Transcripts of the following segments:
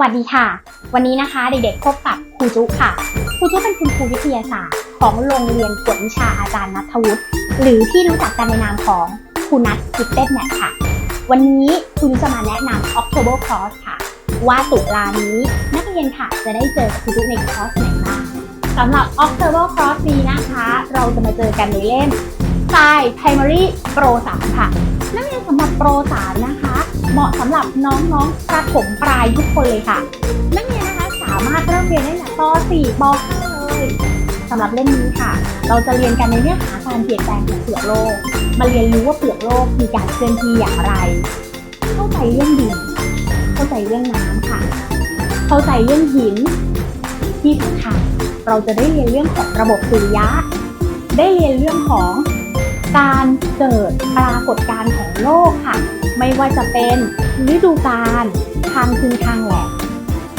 วัสดีค่ะ วันนี้นะคะเด็กๆพบกับครูจุค่ะ ครูจุเป็นคุณครูวิทยาศาสตร์ ของโรงเรียนกวดวิชาอาจารย์นัทวุฒิหรือที่รู้จักกันในนามของครูนัทกิฟเต็ดแนค่ะ วันนี้ครูจุจะมาแนะนำ October Cross ค่ะ ว่าตุลานี้นักเรียนค่ะจะได้เจอครูจุในคอร์สไหนบ้างสำหรับ October Cross นี้นะคะ เราจะมาเจอกันในเล่ม Science Primary Pro 3ค่ะนักเรียนสำหรับโปร3นะคะ เหมาะสำหรับน้องๆประถมปลายทุกคนเลยค่ะนักเรียนนะคะสามารถเริ่มเรียนได้ตั้งแต่ป .4 ป .5 เลยสำหรับเล่มนี้ค่ะ เราจะเรียนกันในเนื้องหาการเปลี่ยนแปลงของเปลือกโลก มาเรียนรู้ว่าเปลือกโลกมีการเคลื่อนที่อย่างไร เข้าใจเรื่องดิน เข้าใจเรื่องน้ำค่ะ เข้าใจเรื่องหิน ที่สำคัญเราจะได้เรียนเรื่องของระบบสุริยะ ได้เรียนเรื่องของการเกิดปรากฏการณ์ของโลกค่ะ ไม่ว่าจะเป็นฤดูกาลทางคืนทางแหลก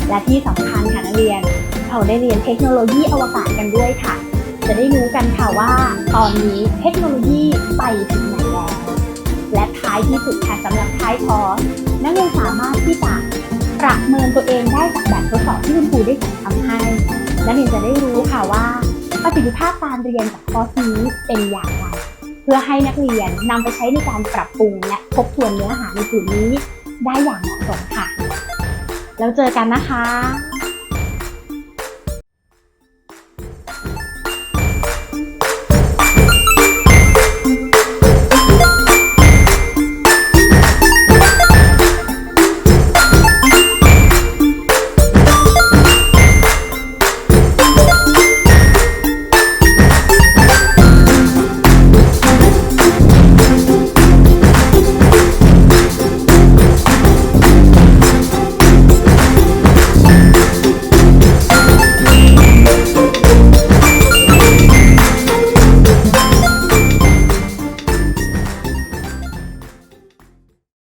และที่สำคัญค่ะนักเรียน เราได้เรียนเทคโนโลยีอวกาศกันด้วยค่ะ จะได้รู้กันค่ะว่า ตอนนี้เทคโนโลยีไปถึงไหนแล้ว และท้ายที่สุดค่ะสำหรับท้ายคอร์สนักเรียนสามารถที่จะประเมินตัวเองได้จากแบบทดสอบที่คุณครูได้จัดทำให้นักเรียนจะได้รู้ค่ะว่าประสิทธิภาพการเรียนจากคอร์สนี้เป็นอย่างไร พื่อให้นักเรียนนำไปใช้ในการปรับปรุงและทบทวนเนื้อหาในกลุ่มนี้ได้อย่างเหมาะสมค่ะ แล้วเจอกันนะคะ